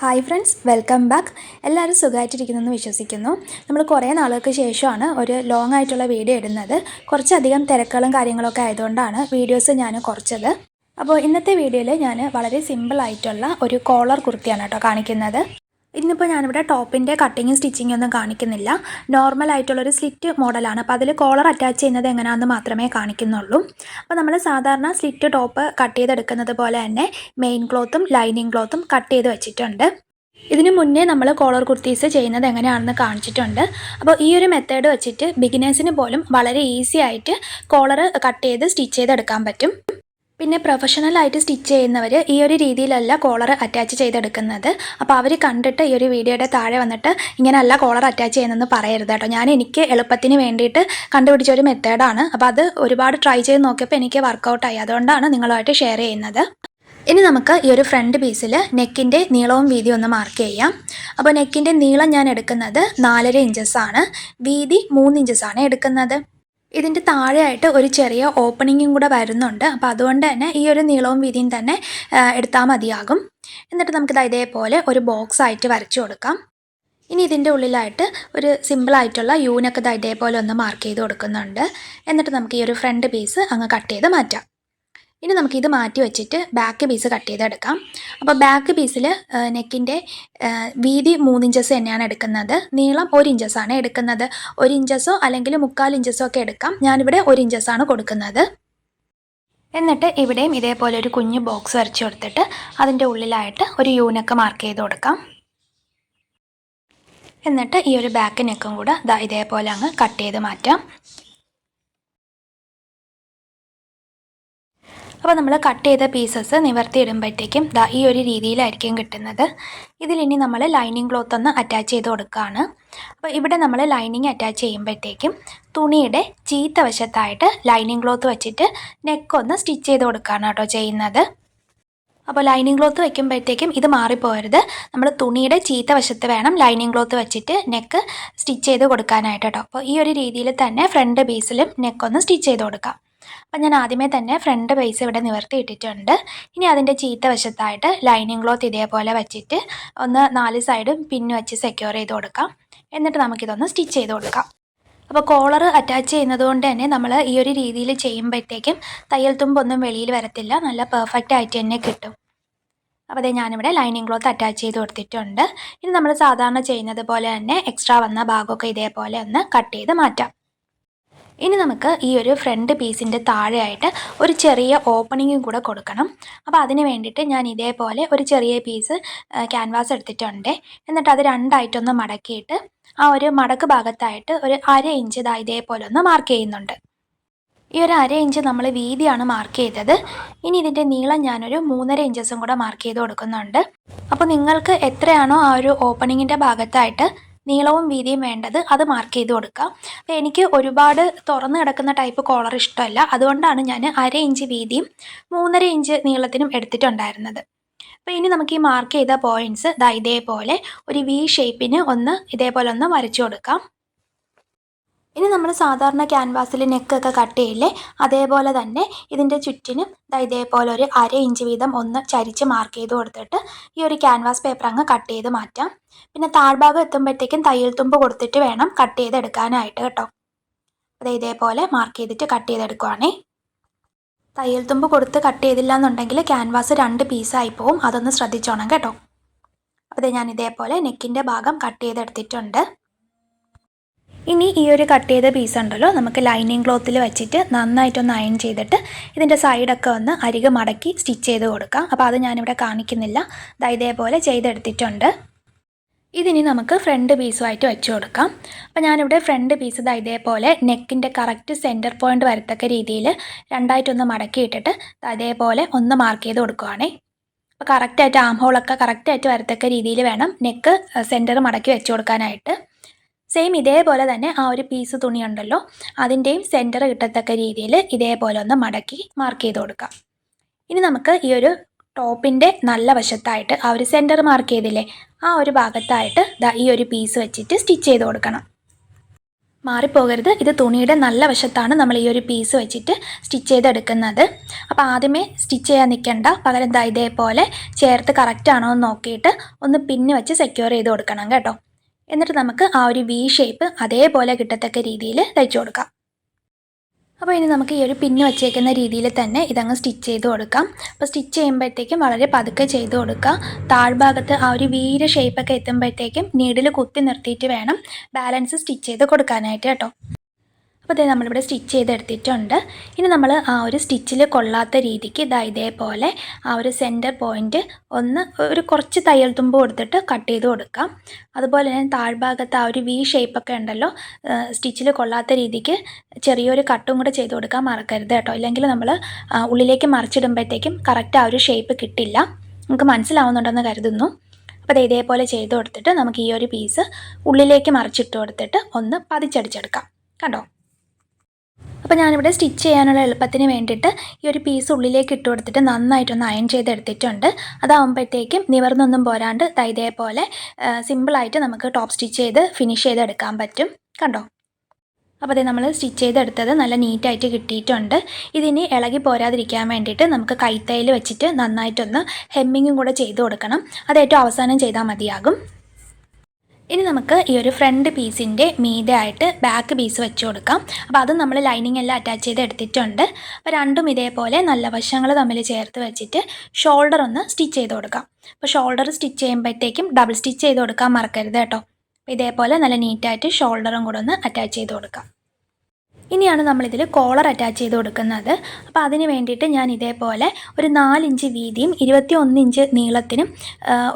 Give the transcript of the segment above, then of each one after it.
Hi friends welcome back എല്ലാവരും സുഖമായിട്ടിരിക്കുന്നെന്ന് വിശ്വസിക്കുന്നു. നമ്മൾ കുറേ നാളുകൾക്ക് ശേഷമാണ് ഒരു ലോങ് ആയിട്ടുള്ള വീഡിയോ ഇടുന്നത്. കുറച്ചധികം തിരക്കുകളും കാര്യങ്ങളൊക്കെ ആയതുകൊണ്ടാണ് വീഡിയോസ് ഞാൻ കുറച്ചത്. അപ്പോൾ ഇന്നത്തെ വീഡിയോയിൽ ഞാൻ വളരെ സിമ്പിളായിട്ടുള്ള ഒരു കോളർ കുർത്തിയാണ് കേട്ടോ കാണിക്കുന്നത്. ഇന്നിപ്പോൾ ഞാനിവിടെ ടോപ്പിന്റെ കട്ടിങ്ങും സ്റ്റിച്ചിങ്ങും ഒന്നും കാണിക്കുന്നില്ല. നോർമൽ ആയിട്ടുള്ളൊരു സ്ലിറ്റ് മോഡലാണ്. അപ്പോൾ അതിൽ കോളർ അറ്റാച്ച് ചെയ്യുന്നത് എങ്ങനെയാണെന്ന് മാത്രമേ കാണിക്കുന്നുള്ളൂ. അപ്പോൾ നമ്മൾ സാധാരണ സ്ലിറ്റ് ടോപ്പ് കട്ട് ചെയ്തെടുക്കുന്നത് പോലെ തന്നെ മെയിൻ ക്ലോത്തും ലൈനിങ് ക്ലോത്തും കട്ട് ചെയ്ത് വെച്ചിട്ടുണ്ട്. ഇതിന് മുന്നേ നമ്മൾ കോളർ കുർത്തീസ് ചെയ്യുന്നത് എങ്ങനെയാണെന്ന് കാണിച്ചിട്ടുണ്ട്. അപ്പോൾ ഈ ഒരു മെത്തേഡ് വെച്ചിട്ട് ബിഗിനേഴ്സിന് പോലും വളരെ ഈസി ആയിട്ട് കോളർ കട്ട് ചെയ്ത് സ്റ്റിച്ച് ചെയ്തെടുക്കാൻ പറ്റും. പിന്നെ പ്രൊഫഷണലായിട്ട് സ്റ്റിച്ച് ചെയ്യുന്നവർ ഈ ഒരു രീതിയിലല്ല കോളർ അറ്റാച്ച് ചെയ്തെടുക്കുന്നത്. അപ്പോൾ അവർ കണ്ടിട്ട് ഈ ഒരു വീഡിയോയുടെ താഴെ വന്നിട്ട് ഇങ്ങനെയല്ല കോളർ അറ്റാച്ച് ചെയ്യുന്നതെന്ന് പറയരുത് കേട്ടോ. ഞാൻ എനിക്ക് എളുപ്പത്തിന് വേണ്ടിയിട്ട് കണ്ടുപിടിച്ച ഒരു മെത്തേഡാണ് അപ്പോൾ അത് ഒരുപാട് ട്രൈ ചെയ്ത് നോക്കിയപ്പോൾ എനിക്ക് വർക്കൗട്ടായി അതുകൊണ്ടാണ് നിങ്ങളുമായിട്ട് ഷെയർ ചെയ്യുന്നത്. ഇനി നമുക്ക് ഈ ഒരു ഫ്രണ്ട് പീസിൽ നെക്കിന്റെ നീളവും വീതിയും ഒന്ന് മാർക്ക് ചെയ്യാം. അപ്പോൾ നെക്കിന്റെ നീളം ഞാൻ എടുക്കുന്നത് നാലര ഇഞ്ചസ് ആണ്. വീതി മൂന്ന് ഇഞ്ചസ് ആണ് എടുക്കുന്നത്. ഇതിന്റെ താഴെയായിട്ട് ഒരു ചെറിയ ഓപ്പണിങ്ങും കൂടെ വരുന്നുണ്ട്. അപ്പോൾ അതുകൊണ്ട് തന്നെ ഈ ഒരു നീളവും വീതിയും തന്നെ എടുത്താൽ മതിയാകും. എന്നിട്ട് നമുക്കിത് ഇതേപോലെ ഒരു ബോക്സ് ആയിട്ട് വരച്ചു കൊടുക്കാം. ഇനി ഇതിന്റെ ഉള്ളിലായിട്ട് ഒരു സിമ്പിളായിട്ടുള്ള യൂനൊക്കെ ഇതേപോലെ ഒന്ന് മാർക്ക് ചെയ്ത് കൊടുക്കുന്നുണ്ട്. എന്നിട്ട് നമുക്ക് ഈ ഒരു ഫ്രണ്ട് പീസ് അങ്ങ് കട്ട് ചെയ്ത് മാറ്റാം. ഇനി നമുക്കിത് മാറ്റി വെച്ചിട്ട് ബാക്ക് പീസ് കട്ട് ചെയ്തെടുക്കാം. അപ്പോൾ ബാക്ക് പീസിൽ നെക്കിന്റെ വീതി മൂന്നിഞ്ചസ് തന്നെയാണ് എടുക്കുന്നത്. നീളം ഒരു ഇഞ്ചസാണ് എടുക്കുന്നത്. ഒരു ഇഞ്ചസോ അല്ലെങ്കിൽ മുക്കാൽ ഇഞ്ചസോ ഒക്കെ എടുക്കാം. ഞാനിവിടെ ഒരു ഇഞ്ചസാണ് കൊടുക്കുന്നത്. എന്നിട്ട് ഇവിടെയും ഇതേപോലെ ഒരു കുഞ്ഞ് ബോക്സ് വരച്ച് കൊടുത്തിട്ട് അതിന്റെ ഉള്ളിലായിട്ട് ഒരു യൂനൊക്കെ മാർക്ക് ചെയ്ത് കൊടുക്കാം. എന്നിട്ട് ഈ ഒരു ബാക്ക് കൂടെ ഇതേപോലെ അങ്ങ് കട്ട് ചെയ്ത് മാറ്റാം. അപ്പോൾ നമ്മൾ കട്ട് ചെയ്ത പീസസ് നിവർത്തി ഇടുമ്പോഴത്തേക്കും ദാ ഈ ഒരു രീതിയിലായിരിക്കും കിട്ടുന്നത്. ഇതിലിനി നമ്മൾ ലൈനിങ് ക്ലോത്ത് ഒന്ന് അറ്റാച്ച് ചെയ്ത് കൊടുക്കുകയാണ് അപ്പോൾ ഇവിടെ നമ്മൾ ലൈനിങ് അറ്റാച്ച് ചെയ്യുമ്പോഴത്തേക്കും തുണിയുടെ ചീത്ത വശത്തായിട്ട് ലൈനിങ് ക്ലോത്ത് വെച്ചിട്ട് നെക്ക് ഒന്ന് സ്റ്റിച്ച് ചെയ്ത് കൊടുക്കുകയാണ് കേട്ടോ ചെയ്യുന്നത്. അപ്പോൾ ലൈനിങ് ക്ലോത്ത് വെക്കുമ്പോഴത്തേക്കും ഇത് മാറിപ്പോരുത് നമ്മൾ തുണിയുടെ ചീത്ത വശത്ത് വേണം ലൈനിങ് ക്ലോത്ത് വെച്ചിട്ട് നെക്ക് സ്റ്റിച്ച് ചെയ്ത് കൊടുക്കാനായിട്ട് കേട്ടോ. അപ്പോൾ ഈ ഒരു രീതിയിൽ തന്നെ ഫ്രണ്ട് പീസിലും നെക്കൊന്ന് സ്റ്റിച്ച് ചെയ്ത് കൊടുക്കാം. അപ്പം ഞാൻ ആദ്യമേ തന്നെ ഫ്രണ്ട് പൈസ ഇവിടെ നിവർത്തി ഇട്ടിട്ടുണ്ട്. ഇനി അതിന്റെ ചീത്ത വശത്തായിട്ട് ലൈനിങ് ക്ലോത്ത് ഇതേപോലെ വെച്ചിട്ട് ഒന്ന് നാല് സൈഡും പിന്നു വെച്ച് സെക്യൂർ ചെയ്ത് കൊടുക്കാം. എന്നിട്ട് നമുക്കിതൊന്ന് സ്റ്റിച്ച് ചെയ്ത് കൊടുക്കാം. അപ്പോൾ കോളർ അറ്റാച്ച് ചെയ്യുന്നത് കൊണ്ട് തന്നെ നമ്മൾ ഈ ഒരു രീതിയിൽ ചെയ്യുമ്പോഴത്തേക്കും തയ്യൽ തുമ്പൊന്നും വെളിയിൽ വരത്തില്ല. നല്ല പെർഫെക്റ്റ് ആയിട്ട് തന്നെ കിട്ടും. അപ്പോൾ അതേ ഞാനിവിടെ ലൈനിങ് ക്ലോത്ത് അറ്റാച്ച് ചെയ്ത് കൊടുത്തിട്ടുണ്ട്. ഇനി നമ്മൾ സാധാരണ ചെയ്യുന്നത് പോലെ തന്നെ എക്സ്ട്രാ വന്ന ഭാഗമൊക്കെ ഇതേപോലെ ഒന്ന് കട്ട് ചെയ്ത് മാറ്റാം. ഇനി നമുക്ക് ഈ ഒരു ഫ്രണ്ട് പീസിന്റെ താഴെയായിട്ട് ഒരു ചെറിയ ഓപ്പണിങ്ങും കൂടെ കൊടുക്കണം. അപ്പോൾ അതിന് വേണ്ടിയിട്ട് ഞാൻ ഇതേപോലെ ഒരു ചെറിയ പീസ് ക്യാൻവാസ് എടുത്തിട്ടുണ്ട്. എന്നിട്ട് അത് രണ്ടായിട്ടൊന്ന് മടക്കിയിട്ട് ആ ഒരു മടക്ക് ഭാഗത്തായിട്ട് ഒരു അര ഇഞ്ച് ഇതാ ഇതേപോലെ ഒന്ന് മാർക്ക് ചെയ്യുന്നുണ്ട്. ഈ ഒരു അര ഇഞ്ച് നമ്മൾ വീതിയാണ് മാർക്ക് ചെയ്തത്. ഇനി ഇതിന്റെ നീളം ഞാനൊരു മൂന്നര ഇഞ്ചസും കൂടെ മാർക്ക് ചെയ്ത് കൊടുക്കുന്നുണ്ട്. അപ്പോൾ നിങ്ങൾക്ക് എത്രയാണോ ആ ഒരു ഓപ്പണിങ്ങിന്റെ ഭാഗത്തായിട്ട് നീളവും വീതിയും വേണ്ടത് അത് മാർക്ക് ചെയ്ത് കൊടുക്കുക. അപ്പോൾ എനിക്ക് ഒരുപാട് തുറന്ന് കിടക്കുന്ന ടൈപ്പ് കോളർ ഇഷ്ടമല്ല. അതുകൊണ്ടാണ് ഞാൻ അര ഇഞ്ച് വീതിയും മൂന്നര ഇഞ്ച് നീളത്തിനും എടുത്തിട്ടുണ്ടായിരുന്നത്. അപ്പോൾ ഇനി നമുക്ക് ഈ മാർക്ക് ചെയ്ത പോയിന്റ്സ് ഇതേപോലെ ഒരു വി ഷേപ്പിന് ഒന്ന് ഇതേപോലെ ഒന്ന് വരച്ചു കൊടുക്കാം. ഇനി നമ്മൾ സാധാരണ ക്യാൻവാസിൽ നെക്കൊക്കെ കട്ട് ചെയ്യില്ലേ അതേപോലെ തന്നെ ഇതിന്റെ ചുറ്റിനും ഇതേപോലെ ഒരു അര ഇഞ്ച് വീതം ഒന്ന് ചരിച്ച് മാർക്ക് ചെയ്ത് കൊടുത്തിട്ട് ഈ ഒരു ക്യാൻവാസ് പേപ്പർ അങ്ങ് കട്ട് ചെയ്ത് മാറ്റാം. പിന്നെ താഴ്ഭാഗം എത്തുമ്പോഴത്തേക്കും തയ്യൽ തുമ്പ് കൊടുത്തിട്ട് വേണം കട്ട് ചെയ്തെടുക്കാനായിട്ട് കേട്ടോ. അത് ഇതേപോലെ മാർക്ക് ചെയ്തിട്ട് കട്ട് ചെയ്തെടുക്കുവാണേ. തയ്യൽ തുമ്പ് കൊടുത്ത് കട്ട് ചെയ്തില്ല എന്നുണ്ടെങ്കിൽ ക്യാൻവാസ് രണ്ട് പീസായി പോവും അതൊന്ന് ശ്രദ്ധിച്ചോണം കേട്ടോ. അതെ ഞാൻ ഇതേപോലെ നെക്കിന്റെ ഭാഗം കട്ട് ചെയ്തെടുത്തിട്ടുണ്ട്. ഇനി ഈ ഒരു കട്ട് ചെയ്ത പീസ് ഉണ്ടല്ലോ നമുക്ക് ലൈനിങ് ക്ലോത്തിൽ വെച്ചിട്ട് നന്നായിട്ടൊന്ന് അയൺ ചെയ്തിട്ട് ഇതിന്റെ സൈഡൊക്കെ ഒന്ന് അരികെ മടക്കി സ്റ്റിച്ച് ചെയ്ത് കൊടുക്കാം. അപ്പോൾ അത് ഞാനിവിടെ കാണിക്കുന്നില്ല. ദാ ഇതേപോലെ ചെയ്തെടുത്തിട്ടുണ്ട്. ഇതിനി നമുക്ക് ഫ്രണ്ട് പീസുമായിട്ട് വെച്ച് കൊടുക്കാം. അപ്പോൾ ഞാനിവിടെ ഫ്രണ്ട് പീസ് ഇതാ ഇതേപോലെ നെക്കിന്റെ കറക്റ്റ് സെന്റർ പോയിന്റ് വരത്തക്ക രീതിയിൽ രണ്ടായിട്ടൊന്ന് മടക്കിയിട്ടിട്ട് അതേപോലെ ഒന്ന് മാർക്ക് ചെയ്ത് കൊടുക്കുവാണേ. അപ്പോൾ കറക്റ്റായിട്ട് ആം ഹോളൊക്കെ കറക്റ്റായിട്ട് വരത്തക്ക രീതിയിൽ വേണം നെക്ക് സെന്റർ മടക്കി വെച്ച് കൊടുക്കാനായിട്ട്. സെയിം ഇതേപോലെ തന്നെ ആ ഒരു പീസ് തുണി ഉണ്ടല്ലോ അതിന്റെയും സെന്റർ കിട്ടത്തക്ക രീതിയിൽ ഇതേപോലെ ഒന്ന് മടക്കി മാർക്ക് ചെയ്ത് കൊടുക്കാം. ഇനി നമുക്ക് ഈ ഒരു ടോപ്പിന്റെ നല്ല വശത്തായിട്ട് ആ ഒരു സെന്റർ മാർക്ക് ചെയ്തില്ലേ ആ ഒരു ഭാഗത്തായിട്ട് ഈ ഒരു പീസ് വെച്ചിട്ട് സ്റ്റിച്ച് ചെയ്ത് കൊടുക്കണം. മാറിപ്പോകരുത് ഇത് തുണിയുടെ നല്ല വശത്താണ് നമ്മൾ ഈ ഒരു പീസ് വെച്ചിട്ട് സ്റ്റിച്ച് ചെയ്തെടുക്കുന്നത്. അപ്പോൾ ആദ്യമേ സ്റ്റിച്ച് ചെയ്യാൻ നിൽക്കണ്ട പകരം ഇതേപോലെ ചേർത്ത് കറക്റ്റ് ആണോ എന്ന് നോക്കിയിട്ട് ഒന്ന് പിന്ന് വെച്ച് സെക്യൂർ ചെയ്ത് കൊടുക്കണം കേട്ടോ. എന്നിട്ട് നമുക്ക് ആ ഒരു വി ഷേപ്പ് അതേപോലെ കിട്ടത്തക്ക രീതിയിൽ തയ്ച്ചു കൊടുക്കാം. അപ്പോൾ ഇനി നമുക്ക് ഈ ഒരു പിന്ന് വച്ചേക്കുന്ന രീതിയിൽ തന്നെ ഇതങ്ങ് സ്റ്റിച്ച് ചെയ്ത് കൊടുക്കാം. അപ്പോൾ സ്റ്റിച്ച് ചെയ്യുമ്പോഴത്തേക്കും വളരെ പതുക്കെ ചെയ്ത് കൊടുക്കുക. താഴ്ഭാഗത്ത് ആ ഒരു വീര ഷേപ്പൊക്കെ എത്തുമ്പോഴത്തേക്കും നീഡിൽ കുത്തി നിർത്തിയിട്ട് വേണം ബാലൻസ് സ്റ്റിച്ച് ചെയ്ത് കൊടുക്കാനായിട്ട് കേട്ടോ. അപ്പോൾ ഇതേ നമ്മളിവിടെ സ്റ്റിച്ച് ചെയ്തെടുത്തിട്ടുണ്ട്. ഇനി നമ്മൾ ആ ഒരു സ്റ്റിച്ചിൽ കൊള്ളാത്ത രീതിക്ക് ഇതാ ഇതേപോലെ ആ ഒരു സെന്റർ പോയിന്റ് ഒന്ന് ഒരു കുറച്ച് തയ്യൽ തുമ്പ് കൊടുത്തിട്ട് കട്ട് ചെയ്ത് കൊടുക്കാം. അതുപോലെ തന്നെ താഴ്ഭാഗത്ത് ആ ഒരു വി ഷേപ്പൊക്കെ ഉണ്ടല്ലോ സ്റ്റിച്ചിൽ കൊള്ളാത്ത രീതിക്ക് ചെറിയൊരു കട്ടും കൂടെ ചെയ്ത് കൊടുക്കാൻ മറക്കരുത് കേട്ടോ. ഇല്ലെങ്കിൽ നമ്മൾ ഉള്ളിലേക്ക് മറിച്ചിടുമ്പോഴത്തേക്കും കറക്റ്റ് ആ ഒരു ഷേപ്പ് കിട്ടില്ല. നമുക്ക് മനസ്സിലാവുന്നുണ്ടെന്ന് കരുതുന്നു. അപ്പോൾ അത് ഇതേപോലെ ചെയ്ത് കൊടുത്തിട്ട് നമുക്ക് ഈ ഒരു പീസ് ഉള്ളിലേക്ക് മറിച്ചിട്ട് കൊടുത്തിട്ട് ഒന്ന് പതിച്ചടിച്ചെടുക്കാം. കണ്ടോ? അപ്പോൾ ഞാനിവിടെ സ്റ്റിച്ച് ചെയ്യാനുള്ള എളുപ്പത്തിന് വേണ്ടിയിട്ട് ഈ ഒരു പീസ് ഉള്ളിലേക്ക് ഇട്ട് കൊടുത്തിട്ട് നന്നായിട്ടൊന്ന് അയൺ ചെയ്തെടുത്തിട്ടുണ്ട്. അതാകുമ്പോഴത്തേക്കും നിവർന്നൊന്നും പോരാണ്ട് തൈതേപോലെ സിമ്പിളായിട്ട് നമുക്ക് ടോപ്പ് സ്റ്റിച്ച് ചെയ്ത് ഫിനിഷ് ചെയ്തെടുക്കാൻ പറ്റും. കണ്ടോ? അപ്പോൾ അതേ നമ്മൾ സ്റ്റിച്ച് ചെയ്തെടുത്തത് നല്ല നീറ്റായിട്ട് കിട്ടിയിട്ടുണ്ട്. ഇതിനി ഇളകി പോരാതിരിക്കാൻ വേണ്ടിയിട്ട് നമുക്ക് കൈത്തയിൽ വെച്ചിട്ട് നന്നായിട്ടൊന്ന് ഹെമ്മിങ്ങും കൂടെ ചെയ്ത് കൊടുക്കണം. അത് ഏറ്റവും അവസാനം ചെയ്താൽ മതിയാകും. ഇനി നമുക്ക് ഈ ഒരു ഫ്രണ്ട് പീസിന്റെ മീതെ ആയിട്ട് ബാക്ക് പീസ് വെച്ച് കൊടുക്കാം. അപ്പോൾ അതും നമ്മൾ ലൈനിങ് എല്ലാം അറ്റാച്ച് ചെയ്ത് എടുത്തിട്ടുണ്ട്. അപ്പോൾ രണ്ടും ഇതേപോലെ നല്ല വശങ്ങൾ തമ്മിൽ ചേർത്ത് വെച്ചിട്ട് ഷോൾഡർ ഒന്ന് സ്റ്റിച്ച് ചെയ്ത് കൊടുക്കാം. അപ്പോൾ ഷോൾഡർ സ്റ്റിച്ച് ചെയ്യുമ്പോഴത്തേക്കും ഡബിൾ സ്റ്റിച്ച് ചെയ്ത് കൊടുക്കാൻ മറക്കരുത് കേട്ടോ. ഇതേപോലെ നല്ല നീറ്റായിട്ട് ഷോൾഡറും കൂടെ ഒന്ന് അറ്റാച്ച് ചെയ്ത് കൊടുക്കാം. ഇനിയാണ് നമ്മളിതിൽ കോളർ അറ്റാച്ച് ചെയ്ത് കൊടുക്കുന്നത്. അപ്പോൾ അതിന് വേണ്ടിയിട്ട് ഞാൻ ഇതേപോലെ ഒരു നാലിഞ്ച് വീതിയും ഇരുപത്തി ഒന്ന് ഇഞ്ച് നീളത്തിനും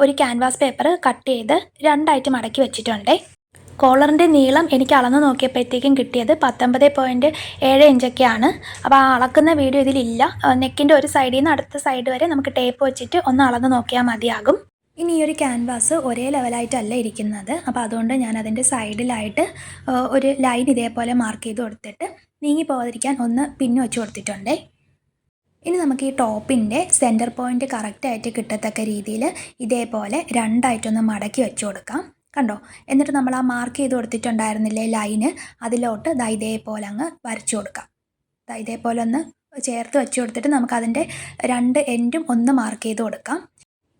ഒരു ക്യാൻവാസ് പേപ്പർ കട്ട് ചെയ്ത് രണ്ടായിട്ട് മടക്കി വെച്ചിട്ടുണ്ട്. കോളറിന്റെ നീളം എനിക്ക് അളന്ന് നോക്കിയപ്പോഴത്തേക്കും കിട്ടിയത് പത്തൊമ്പത് പോയിന്റ് ഏഴ് ഇഞ്ചൊക്കെയാണ്. അപ്പോൾ ആ അളക്കുന്ന വീഡിയോ ഇതിലില്ല. നെക്കിന്റെ ഒരു സൈഡിൽ നിന്ന് അടുത്ത സൈഡ് വരെ നമുക്ക് ടേപ്പ് വെച്ചിട്ട് ഒന്ന് അളന്ന് നോക്കിയാൽ മതിയാകും. ഇനി ഈ ഒരു ക്യാൻവാസ് ഒരേ ലെവലായിട്ടല്ല ഇരിക്കുന്നത്. അപ്പോൾ അതുകൊണ്ട് ഞാൻ അതിന്റെ സൈഡിലായിട്ട് ഒരു ലൈൻ ഇതേപോലെ മാർക്ക് ചെയ്ത് കൊടുത്തിട്ട് നീങ്ങി പോകാതിരിക്കാൻ ഒന്ന് പിന്നു വെച്ച് കൊടുത്തിട്ടുണ്ട്. ഇനി നമുക്ക് ഈ ടോപ്പിന്റെ സെന്റർ പോയിന്റ് കറക്റ്റായിട്ട് കിട്ടത്തക്ക രീതിയിൽ ഇതേപോലെ രണ്ടായിട്ടൊന്ന് മടക്കി വെച്ച് കൊടുക്കാം. കണ്ടോ? എന്നിട്ട് നമ്മൾ ആ മാർക്ക് ചെയ്ത് കൊടുത്തിട്ടുണ്ടായിരുന്നില്ലേ ലൈന് അതിലോട്ട് ദാ ഇതേപോലെ അങ്ങ് വരച്ചു കൊടുക്കാം. ദാ ഇതേപോലെ ഒന്ന് ചേർത്ത് വെച്ച് കൊടുത്തിട്ട് നമുക്ക് അതിന്റെ രണ്ട് എൻഡും ഒന്ന് മാർക്ക് ചെയ്ത് കൊടുക്കാം.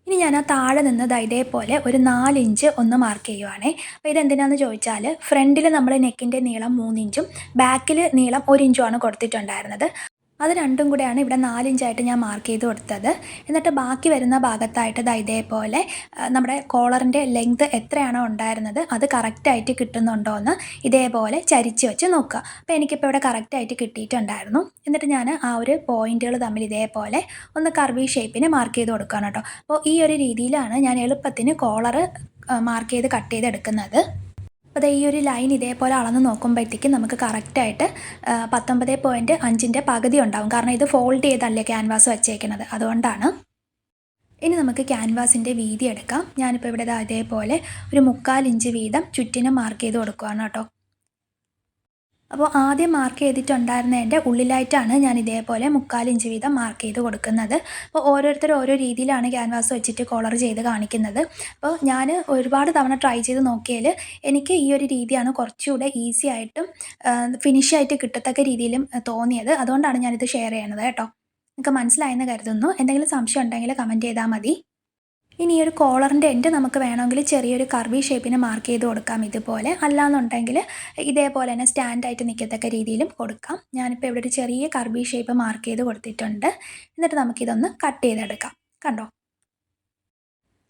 ഇനി ഞാൻ ആ താഴെ നിന്നത് ഇതേപോലെ ഒരു നാലിഞ്ച് ഒന്ന് മാർക്ക് ചെയ്യുവാണേ. അപ്പോൾ ഇതെന്തിനാണെന്ന് ചോദിച്ചാൽ ഫ്രണ്ടിൽ നമ്മൾ നെക്കിന്റെ നീളം മൂന്നിഞ്ചും ബാക്കിൽ നീളം ഒരു ഇഞ്ചുമാണ് കൊടുത്തിട്ടുണ്ടായിരുന്നത്. അത് രണ്ടും കൂടെയാണ് ഇവിടെ നാലിഞ്ചായിട്ട് ഞാൻ മാർക്ക് ചെയ്ത് കൊടുത്തത്. എന്നിട്ട് ബാക്കി വരുന്ന ഭാഗത്തായിട്ട് ദാ ഇതേപോലെ നമ്മുടെ കോളറിന്റെ ലെങ്ത് എത്രയാണോ ഉണ്ടായിരുന്നത് അത് കറക്റ്റായിട്ട് കിട്ടുന്നുണ്ടോ എന്ന് ഇതേപോലെ ചരിച്ച് വെച്ച് നോക്കുക. അപ്പോൾ എനിക്കിപ്പോൾ ഇവിടെ കറക്റ്റായിട്ട് കിട്ടിയിട്ടുണ്ടായിരുന്നു. എന്നിട്ട് ഞാൻ ആ ഒരു പോയിന്റുകൾ തമ്മിൽ ഇതേപോലെ ഒന്ന് കർവി ഷേപ്പിന് മാർക്ക് ചെയ്ത് കൊടുക്കുകയാണ് കേട്ടോ. അപ്പോൾ ഈ ഒരു രീതിയിലാണ് ഞാൻ എളുപ്പത്തിന് കോളർ മാർക്ക് ചെയ്ത് കട്ട് ചെയ്തെടുക്കുന്നത് അപ്പോൾ ഈ ഒരു ലൈൻ ഇതേപോലെ അളന്ന് നോക്കുമ്പോഴത്തേക്കും നമുക്ക് കറക്റ്റായിട്ട് പത്തൊമ്പത് പോയിന്റ് അഞ്ചിന്റെ പകുതി ഉണ്ടാവും. കാരണം ഇത് ഫോൾഡ് ചെയ്തല്ലേ ക്യാൻവാസ് വെച്ചേക്കുന്നത്. അതുകൊണ്ടാണ്. ഇനി നമുക്ക് ക്യാൻവാസിന്റെ വീതി എടുക്കാം. ഞാനിപ്പോൾ ഇവിടെ അതേപോലെ ഒരു മുക്കാൽ ഇഞ്ച് വീതം ചുറ്റിനും മാർക്ക് ചെയ്ത് കൊടുക്കുകയാണ് കേട്ടോ. അപ്പോൾ ആദ്യം മാർക്ക് ചെയ്തിട്ടുണ്ടായിരുന്നതിന്റെ ഉള്ളിലായിട്ടാണ് ഞാൻ ഇതേപോലെ മുക്കാലിഞ്ച് വീതം മാർക്ക് ചെയ്ത് കൊടുക്കുന്നത്. അപ്പോൾ ഓരോരുത്തർ ഓരോ രീതിയിലാണ് ക്യാൻവാസ് വെച്ചിട്ട് കോളർ ചെയ്ത് കാണിക്കുന്നത്. അപ്പോൾ ഞാൻ ഒരുപാട് തവണ ട്രൈ ചെയ്ത് നോക്കിയാൽ എനിക്ക് ഈ ഒരു രീതിയാണ് കുറച്ചുകൂടെ ഈസി ആയിട്ടും ഫിനിഷ് ആയിട്ട് കിട്ടത്തക്ക രീതിയിലും തോന്നിയത്. അതുകൊണ്ടാണ് ഞാനിത് ഷെയർ ചെയ്യണത് കേട്ടോ. നിങ്ങൾക്ക് മനസ്സിലായെന്ന് കരുതുന്നു. എന്തെങ്കിലും സംശയം ഉണ്ടെങ്കിൽ കമന്റ് ചെയ്താൽ മതി. ഇനി ഈ ഒരു കോളറിന്റെ എൻഡ് നമുക്ക് വേണമെങ്കിൽ ചെറിയൊരു കർവി ഷേപ്പിന് മാർക്ക് ചെയ്ത് കൊടുക്കാം ഇതുപോലെ. അല്ലാന്നുണ്ടെങ്കിൽ ഇതേപോലെ തന്നെ സ്റ്റാൻഡായിട്ട് നിൽക്കത്തക്ക രീതിയിലും കൊടുക്കാം. ഞാനിപ്പോൾ ഇവിടെ ഒരു ചെറിയ കർവി ഷേപ്പ് മാർക്ക് ചെയ്ത് കൊടുത്തിട്ടുണ്ട്. എന്നിട്ട് നമുക്കിതൊന്ന് കട്ട് ചെയ്തെടുക്കാം. കണ്ടോ?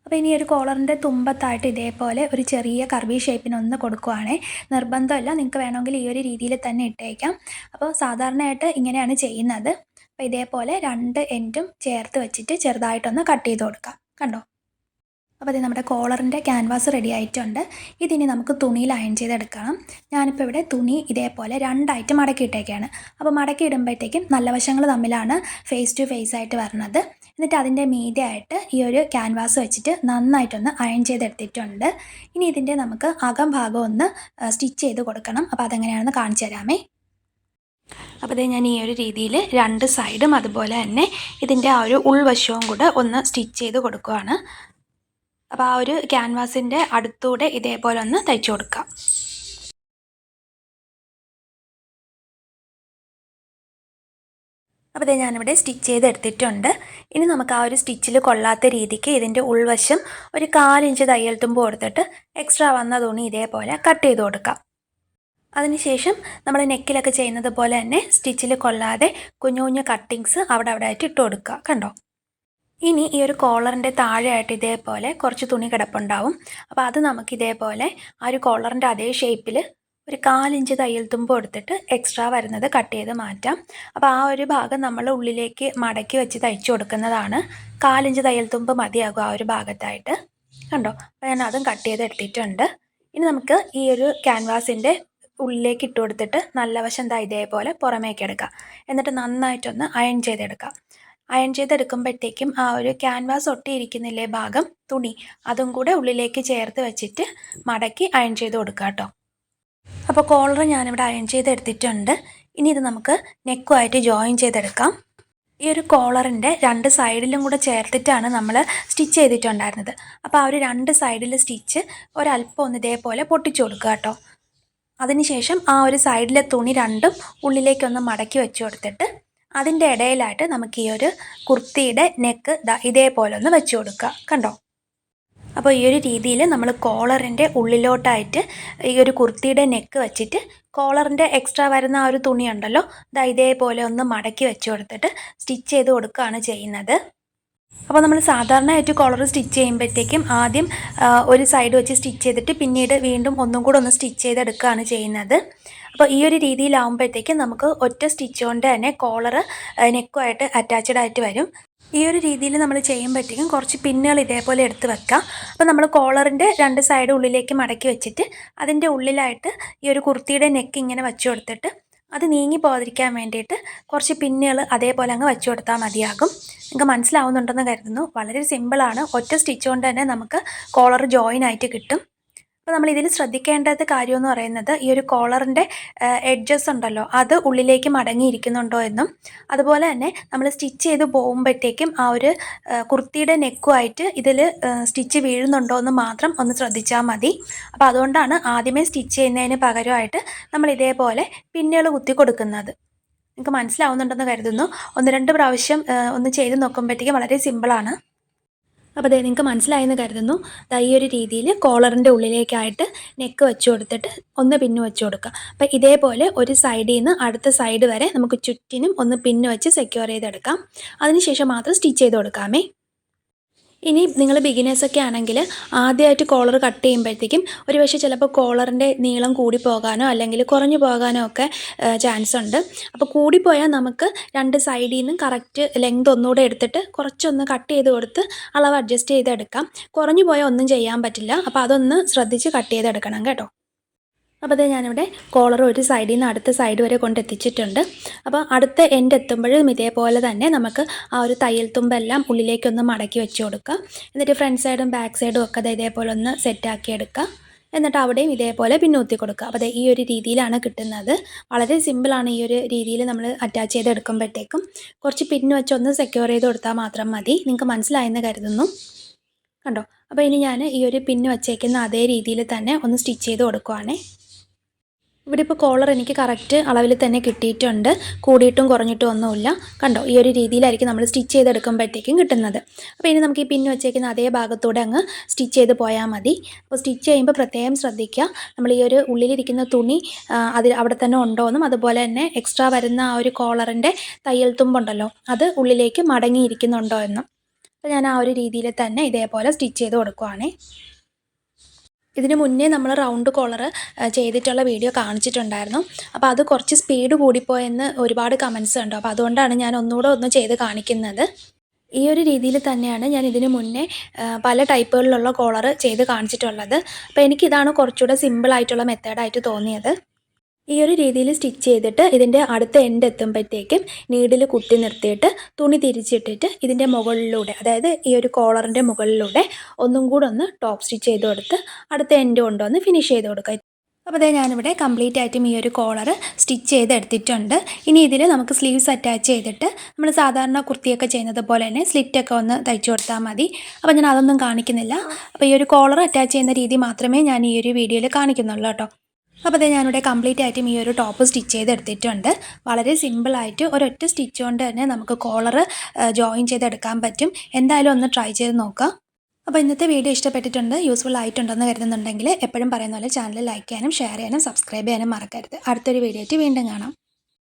അപ്പോൾ ഇനി ഒരു കോളറിന്റെ തുമ്പത്തായിട്ട് ഇതേപോലെ ഒരു ചെറിയ കർവി ഷേപ്പിനൊന്ന് കൊടുക്കുവാണേ. നിർബന്ധമല്ല. നിങ്ങൾക്ക് വേണമെങ്കിൽ ഈ ഒരു രീതിയിൽ തന്നെ ഇട്ടേക്കാം. അപ്പോൾ സാധാരണയായിട്ട് ഇങ്ങനെയാണ് ചെയ്യുന്നത്. അപ്പോൾ ഇതേപോലെ രണ്ട് എൻഡും ചേർത്ത് വെച്ചിട്ട് ചെറുതായിട്ടൊന്ന് കട്ട് ചെയ്ത് കൊടുക്കാം. കണ്ടോ? അപ്പോൾ ഇത് നമ്മുടെ കോളറിന്റെ ക്യാൻവാസ് റെഡി ആയിട്ടുണ്ട്. ഇതിനി നമുക്ക് തുണിയിൽ അയൺ ചെയ്തെടുക്കണം. ഞാനിപ്പോൾ ഇവിടെ തുണി ഇതേപോലെ രണ്ടായിട്ട് മടക്കിയിട്ടേക്കാണ് അപ്പോൾ മടക്കി ഇടുമ്പോഴത്തേക്കും നല്ല വശങ്ങൾ തമ്മിലാണ് ഫേസ് ടു ഫേസ് ആയിട്ട് വരുന്നത് എന്നിട്ട് അതിന്റെ മീതിയായിട്ട് ഈ ഒരു ക്യാൻവാസ് വെച്ചിട്ട് നന്നായിട്ടൊന്ന് അയൺ ചെയ്തെടുത്തിട്ടുണ്ട്. ഇനി ഇതിന്റെ നമുക്ക് അകം ഭാഗം ഒന്ന് സ്റ്റിച്ച് ചെയ്ത് കൊടുക്കണം. അപ്പോൾ അതെങ്ങനെയാണെന്ന് കാണിച്ചു തരാമേ. അപ്പോൾ ഞാൻ ഈ ഒരു രീതിയിൽ രണ്ട് സൈഡും അതുപോലെ തന്നെ ഇതിന്റെ ആ ഒരു ഉൾവശവും കൂടെ ഒന്ന് സ്റ്റിച്ച് ചെയ്ത് കൊടുക്കുകയാണ് അപ്പം ആ ഒരു ക്യാൻവാസിന്റെ അടുത്തൂടെ ഇതേപോലെ ഒന്ന് തയ്ച്ചു കൊടുക്കാം. അപ്പോൾ ഇത് ഞാനിവിടെ സ്റ്റിച്ച് ചെയ്തെടുത്തിട്ടുണ്ട് ഇനി നമുക്ക് ആ ഒരു സ്റ്റിച്ചിൽ കൊള്ളാത്ത രീതിക്ക് ഇതിന്റെ ഉൾവശം ഒരു കാലിഞ്ച് തയ്യൽ തുമ്പ് കൊടുത്തിട്ട് എക്സ്ട്രാ വന്ന തുണി ഇതേപോലെ കട്ട് ചെയ്ത് കൊടുക്കാം. അതിനുശേഷം നമ്മൾ നെക്കിലൊക്കെ ചെയ്യുന്നത് പോലെ തന്നെ സ്റ്റിച്ചിൽ കൊള്ളാതെ കുഞ്ഞു കുഞ്ഞു കട്ടിങ്സ് അവിടെ അവിടെ ആയിട്ട് ഇട്ട് കൊടുക്കുക. കണ്ടോ? ഇനി ഈ ഒരു കോളറിന്റെ താഴെയായിട്ട് ഇതേപോലെ കുറച്ച് തുണി കിടപ്പുണ്ടാവും. അപ്പോൾ അത് നമുക്ക് ഇതേപോലെ ആ ഒരു കോളറിന്റെ അതേ ഷേപ്പിൽ ഒരു കാലിഞ്ച് തയ്യൽ തുമ്പ് കൊടുത്തിട്ട് എക്സ്ട്രാ വരുന്നത് കട്ട് ചെയ്ത് മാറ്റാം. അപ്പോൾ ആ ഒരു ഭാഗം നമ്മൾ ഉള്ളിലേക്ക് മടക്കി വെച്ച് തയ്ച്ചു കൊടുക്കുന്നതാണ്. കാലിഞ്ച് തയ്യൽ തുമ്പ് മതിയാകും ആ ഒരു ഭാഗത്തായിട്ട്. കണ്ടോ? അപ്പോൾ ഞാൻ അതും കട്ട് ചെയ്ത് എടുത്തിട്ടുണ്ട്. ഇനി നമുക്ക് ഈ ഒരു ക്യാൻവാസിന്റെ ഉള്ളിലേക്ക് ഇട്ട് കൊടുത്തിട്ട് നല്ല വശം ഇതേപോലെ പുറമേക്ക് എടുക്കാം. എന്നിട്ട് നന്നായിട്ടൊന്ന് അയൺ ചെയ്തെടുക്കാം. അയൺ ചെയ്തെടുക്കുമ്പോഴത്തേക്കും ആ ഒരു ക്യാൻവാസ് ഒട്ടിയിരിക്കുന്നില്ലേ ഭാഗം തുണി അതും കൂടെ ഉള്ളിലേക്ക് ചേർത്ത് വെച്ചിട്ട് മടക്കി അയൺ ചെയ്ത് കൊടുക്കാം കേട്ടോ അപ്പോൾ കോളർ ഞാനിവിടെ അയൺ ചെയ്തെടുത്തിട്ടുണ്ട്. ഇനി ഇത് നമുക്ക് നെക്കുമായിട്ട് ജോയിൻ ചെയ്തെടുക്കാം. ഈ ഒരു കോളറിന്റെ രണ്ട് സൈഡിലും കൂടെ ചേർത്തിട്ടാണ് നമ്മൾ സ്റ്റിച്ച് ചെയ്തിട്ടുണ്ടായിരുന്നത്. അപ്പോൾ ആ ഒരു രണ്ട് സൈഡിൽ സ്റ്റിച്ച് ഒരല്പം ഒന്ന് ഇതേപോലെ പൊട്ടിച്ചു കൊടുക്കുക കേട്ടോ അതിനുശേഷം ആ ഒരു സൈഡിലെ തുണി രണ്ടും ഉള്ളിലേക്കൊന്ന് മടക്കി വെച്ച് കൊടുത്തിട്ട് അതിന്റെ ഇടയിലായിട്ട് നമുക്ക് ഈ ഒരു കുർത്തിയുടെ നെക്ക് ഇതേപോലെ ഒന്ന് വെച്ച് കൊടുക്കുക കണ്ടോ? അപ്പോൾ ഈ ഒരു രീതിയിൽ നമ്മൾ കോളറിന്റെ ഉള്ളിലോട്ടായിട്ട് ഈ ഒരു കുർത്തിയുടെ നെക്ക് വെച്ചിട്ട് കോളറിന്റെ എക്സ്ട്രാ വരുന്ന ആ ഒരു തുണിയുണ്ടല്ലോ ഇതാ ഇതേപോലെ ഒന്ന് മടക്കി വെച്ച് കൊടുത്തിട്ട് സ്റ്റിച്ച് ചെയ്ത് കൊടുക്കുകയാണ് ചെയ്യുന്നത്. അപ്പോൾ നമ്മൾ സാധാരണയായിട്ട് കോളർ സ്റ്റിച്ച് ചെയ്യുമ്പോഴത്തേക്കും ആദ്യം ഒരു സൈഡ് വെച്ച് സ്റ്റിച്ച് ചെയ്തിട്ട് പിന്നീട് വീണ്ടും ഒന്നും കൂടെ ഒന്ന് സ്റ്റിച്ച് ചെയ്തെടുക്കുകയാണ് ചെയ്യുന്നത്. അപ്പോൾ ഈ ഒരു രീതിയിലാവുമ്പോഴത്തേക്കും നമുക്ക് ഒറ്റ സ്റ്റിച്ച് കൊണ്ട് തന്നെ കോളർ നെക്കുമായിട്ട് അറ്റാച്ച്ഡ് ആയിട്ട് വരും. ഈ ഒരു രീതിയിൽ നമ്മൾ ചെയ്യുമ്പോഴത്തേക്കും കുറച്ച് പിന്നുകൾ ഇതേപോലെ എടുത്ത് വെക്കാം. അപ്പോൾ നമ്മൾ കോളറിന്റെ രണ്ട് സൈഡ് ഉള്ളിലേക്ക് മടക്കി വെച്ചിട്ട് അതിന്റെ ഉള്ളിലായിട്ട് ഈ ഒരു കുർത്തിയുടെ നെക്ക് ഇങ്ങനെ വെച്ച് കൊടുത്തിട്ട് അത് നീങ്ങി പോകാതിരിക്കാൻ വേണ്ടിയിട്ട് കുറച്ച് പിന്നുകൾ അതേപോലെ അങ്ങ് വെച്ചു കൊടുത്താൽ മതിയാകും. നിങ്ങൾക്ക് മനസ്സിലാവുന്നുണ്ടെന്ന് കരുതുന്നു. വളരെ സിമ്പിളാണ് ഒറ്റ സ്റ്റിച്ച് കൊണ്ട് തന്നെ നമുക്ക് കോളർ ജോയിൻ ആയിട്ട് കിട്ടും. അപ്പോൾ നമ്മൾ ഇതിൽ ശ്രദ്ധിക്കേണ്ടത് കാര്യമെന്ന് പറയുന്നത് ഈ ഒരു കോളറിന്റെ എഡ്ജസ് ഉണ്ടല്ലോ അത് ഉള്ളിലേക്ക് മടങ്ങിയിരിക്കുന്നുണ്ടോ എന്നും അതുപോലെ തന്നെ നമ്മൾ സ്റ്റിച്ച് ചെയ്ത് പോകുമ്പോഴത്തേക്കും ആ ഒരു കുർത്തിയുടെ നെക്കുമായിട്ട് ഇതിൽ സ്റ്റിച്ച് വീഴുന്നുണ്ടോ എന്ന് മാത്രം ഒന്ന് ശ്രദ്ധിച്ചാൽ മതി. അപ്പോൾ അതുകൊണ്ടാണ് ആദ്യമേ സ്റ്റിച്ച് ചെയ്യുന്നതിന് പകരമായിട്ട് നമ്മൾ ഇതേപോലെ പിന്നുകൾ കുത്തി കൊടുക്കുന്നത്. നിങ്ങൾക്ക് മനസ്സിലാവുന്നുണ്ടെന്ന് കരുതുന്നു. ഒന്ന് രണ്ട് പ്രാവശ്യം ഒന്ന് ചെയ്ത് നോക്കുമ്പോഴത്തേക്കും വളരെ സിമ്പിളാണ്. അപ്പോൾ അതെ നിങ്ങൾക്ക് മനസ്സിലായെന്ന് കരുതുന്നു. ഈ ഒരു രീതിയിൽ കോളറിന്റെ ഉള്ളിലേക്കായിട്ട് നെക്ക് വെച്ച് കൊടുത്തിട്ട് ഒന്ന് പിന്ന് വെച്ച് കൊടുക്കുക. അപ്പോൾ ഇതേപോലെ ഒരു സൈഡിൽ നിന്ന് അടുത്ത സൈഡ് വരെ നമുക്ക് ചുറ്റിനും ഒന്ന് പിന്ന് വെച്ച് സെക്യൂർ ചെയ്തെടുക്കാം. അതിനുശേഷം മാത്രം സ്റ്റിച്ച് ചെയ്ത് കൊടുക്കാമേ. ഇനി നിങ്ങൾ ബിഗിനേഴ്സൊക്കെ ആണെങ്കിൽ ആദ്യമായിട്ട് കോളർ കട്ട് ചെയ്യുമ്പോഴത്തേക്കും ഒരു പക്ഷേ ചിലപ്പോൾ കോളറിന്റെ നീളം കൂടി പോകാനോ അല്ലെങ്കിൽ കുറഞ്ഞു പോകാനോ ഒക്കെ ചാൻസ് ഉണ്ട്. അപ്പോൾ കൂടിപ്പോയാൽ നമുക്ക് രണ്ട് സൈഡിൽ നിന്നും കറക്റ്റ് ലെങ്ത് ഒന്നുകൂടെ എടുത്തിട്ട് കുറച്ചൊന്ന് കട്ട് ചെയ്ത് കൊടുത്ത് അളവ് അഡ്ജസ്റ്റ് ചെയ്തെടുക്കാം. കുറഞ്ഞു പോയാൽ ഒന്നും ചെയ്യാൻ പറ്റില്ല. അപ്പോൾ അതൊന്ന് ശ്രദ്ധിച്ച് കട്ട് ചെയ്തെടുക്കണം കേട്ടോ. അപ്പോൾ അത് ഞാനിവിടെ കോളർ ഒരു സൈഡിൽ നിന്ന് അടുത്ത സൈഡ് വരെ കൊണ്ടെത്തിച്ചിട്ടുണ്ട് അപ്പോൾ അടുത്ത എൻഡ് എത്തുമ്പോഴും ഇതേപോലെ തന്നെ നമുക്ക് ആ ഒരു തയ്യൽ തുമ്പെല്ലാം ഉള്ളിലേക്കൊന്ന് മടക്കി വെച്ച് കൊടുക്കുക. എന്നിട്ട് ഫ്രണ്ട് സൈഡും ബാക്ക് സൈഡും ഒക്കെ അത് ഇതേപോലെ ഒന്ന് സെറ്റാക്കി എടുക്കുക. എന്നിട്ട് അവിടെയും ഇതേപോലെ പിന്നെ ഊത്തി കൊടുക്കുക അപ്പോൾ ഈ ഒരു രീതിയിലാണ് കിട്ടുന്നത്. വളരെ സിമ്പിളാണ് ഈ ഒരു രീതിയിൽ നമ്മൾ അറ്റാച്ച് ചെയ്ത് എടുക്കുമ്പോഴത്തേക്കും. കുറച്ച് പിന്ന് വെച്ചൊന്ന് സെക്യൂർ ചെയ്ത് കൊടുത്താൽ മാത്രം മതി. നിങ്ങൾക്ക് മനസ്സിലായെന്ന് കരുതുന്നു. കണ്ടോ? അപ്പോൾ ഇനി ഞാൻ ഈ ഒരു പിന്ന് വച്ചേക്കുന്ന അതേ രീതിയിൽ തന്നെ ഒന്ന് സ്റ്റിച്ച് ചെയ്ത് കൊടുക്കുവാണേ. ഇവിടെ ഇപ്പോൾ കോളർ എനിക്ക് കറക്റ്റ് അളവിൽ തന്നെ കിട്ടിയിട്ടുണ്ട്. കൂടിയിട്ടും കുറഞ്ഞിട്ടും ഒന്നുമില്ല. കണ്ടോ? ഈ ഒരു രീതിയിലായിരിക്കും നമ്മൾ സ്റ്റിച്ച് ചെയ്തെടുക്കുമ്പോഴത്തേക്കും കിട്ടുന്നത്. അപ്പോൾ ഇനി നമുക്ക് ഈ പിന്ന് വെച്ചേക്കുന്ന അതേ ഭാഗത്തൂടെ അങ്ങ് സ്റ്റിച്ച് ചെയ്ത് പോയാൽ മതി. അപ്പോൾ സ്റ്റിച്ച് ചെയ്യുമ്പോൾ പ്രത്യേകം ശ്രദ്ധിക്കുക. നമ്മൾ ഈ ഒരു ഉള്ളിലിരിക്കുന്ന തുണി അതിൽ അവിടെ തന്നെ ഉണ്ടോയെന്നും അതുപോലെ തന്നെ എക്സ്ട്രാ വരുന്ന ആ ഒരു കോളറിന്റെ തയ്യൽ തുമ്പുണ്ടല്ലോ അത് ഉള്ളിലേക്ക് മടങ്ങിയിരിക്കുന്നുണ്ടോ എന്നും. അപ്പോൾ ഞാൻ ആ ഒരു രീതിയിൽ തന്നെ ഇതേപോലെ സ്റ്റിച്ച് ചെയ്ത് കൊടുക്കുവാണേ. ഇതിന് മുന്നേ നമ്മൾ റൗണ്ട് കോളർ ചെയ്തിട്ടുള്ള വീഡിയോ കാണിച്ചിട്ടുണ്ടായിരുന്നു. അപ്പോൾ അത് കുറച്ച് സ്പീഡ് കൂടിപ്പോയെന്ന് ഒരുപാട് കമൻസ് ഉണ്ട് അപ്പോൾ അതുകൊണ്ടാണ് ഞാൻ ഒന്നുകൂടെ ഒന്ന് ചെയ്ത് കാണിക്കുന്നത്. ഈ ഒരു രീതിയിൽ തന്നെയാണ് ഞാൻ ഇതിന് മുന്നേ പല ടൈപ്പുകളിലുള്ള കോളർ ചെയ്ത് കാണിച്ചിട്ടുള്ളത്. അപ്പോൾ എനിക്കിതാണ് കുറച്ചുകൂടെ സിമ്പിളായിട്ടുള്ള മെത്തേഡായിട്ട് തോന്നിയത്. ഈ ഒരു രീതിയിൽ സ്റ്റിച്ച് ചെയ്തിട്ട് ഇതിന്റെ അടുത്ത എൻഡ് എത്തുമ്പോഴത്തേക്കും നീഡിൽ കുത്തി നിർത്തിയിട്ട് തുണി തിരിച്ചിട്ടിട്ട് ഇതിന്റെ മുകളിലൂടെ അതായത് ഈ ഒരു കോളറിന്റെ മുകളിലൂടെ ഒന്നും കൂടെ ഒന്ന് ടോപ്പ് സ്റ്റിച്ച് ചെയ്ത് കൊടുത്ത് അടുത്ത എൻഡ് കൊണ്ടുവന്ന് ഫിനിഷ് ചെയ്ത് കൊടുക്കുക. അപ്പോൾ അതേ ഞാനിവിടെ കംപ്ലീറ്റ് ആയിട്ടും ഈ ഒരു കോളർ സ്റ്റിച്ച് ചെയ്ത് എടുത്തിട്ടുണ്ട്. ഇനി ഇതിൽ നമുക്ക് സ്ലീവ്സ് അറ്റാച്ച് ചെയ്തിട്ട് നമ്മൾ സാധാരണ കുർത്തിയൊക്കെ ചെയ്യുന്നത് പോലെ തന്നെ സ്ലിറ്റൊക്കെ ഒന്ന് തയ്ച്ചു കൊടുത്താൽ മതി. അപ്പോൾ ഞാൻ അതൊന്നും കാണിക്കുന്നില്ല. അപ്പോൾ ഈ ഒരു കോളർ അറ്റാച്ച് ചെയ്യുന്ന രീതി മാത്രമേ ഞാൻ ഈ ഒരു വീഡിയോയിൽ കാണിക്കുന്നുള്ളൂ കേട്ടോ. അപ്പോൾ അതേ ഞാനിവിടെ കംപ്ലീറ്റ് ആയിട്ടും ഈ ഒരു ടോപ്പ് സ്റ്റിച്ച് ചെയ്തെടുത്തിട്ടുണ്ട് വളരെ സിമ്പിളായിട്ട് ഒരൊറ്റ സ്റ്റിച്ച് കൊണ്ട് തന്നെ നമുക്ക് കോളർ ജോയിൻ ചെയ്തെടുക്കാൻ പറ്റും. എന്തായാലും ഒന്ന് ട്രൈ ചെയ്ത് നോക്കാം. അപ്പോൾ ഇന്നത്തെ വീഡിയോ ഇഷ്ടപ്പെട്ടിട്ടുണ്ട് യൂസ്ഫുൾ ആയിട്ടുണ്ടെന്ന് കരുതുന്നുണ്ടെങ്കിൽ എപ്പോഴും പറയുന്ന പോലെ ചാനൽ ലൈക്ക് ചെയ്യാനും ഷെയർ ചെയ്യാനും സബ്സ്ക്രൈബ് ചെയ്യാനും മറക്കരുത്. അടുത്തൊരു വീഡിയോ ആയിട്ട് വീണ്ടും കാണാം.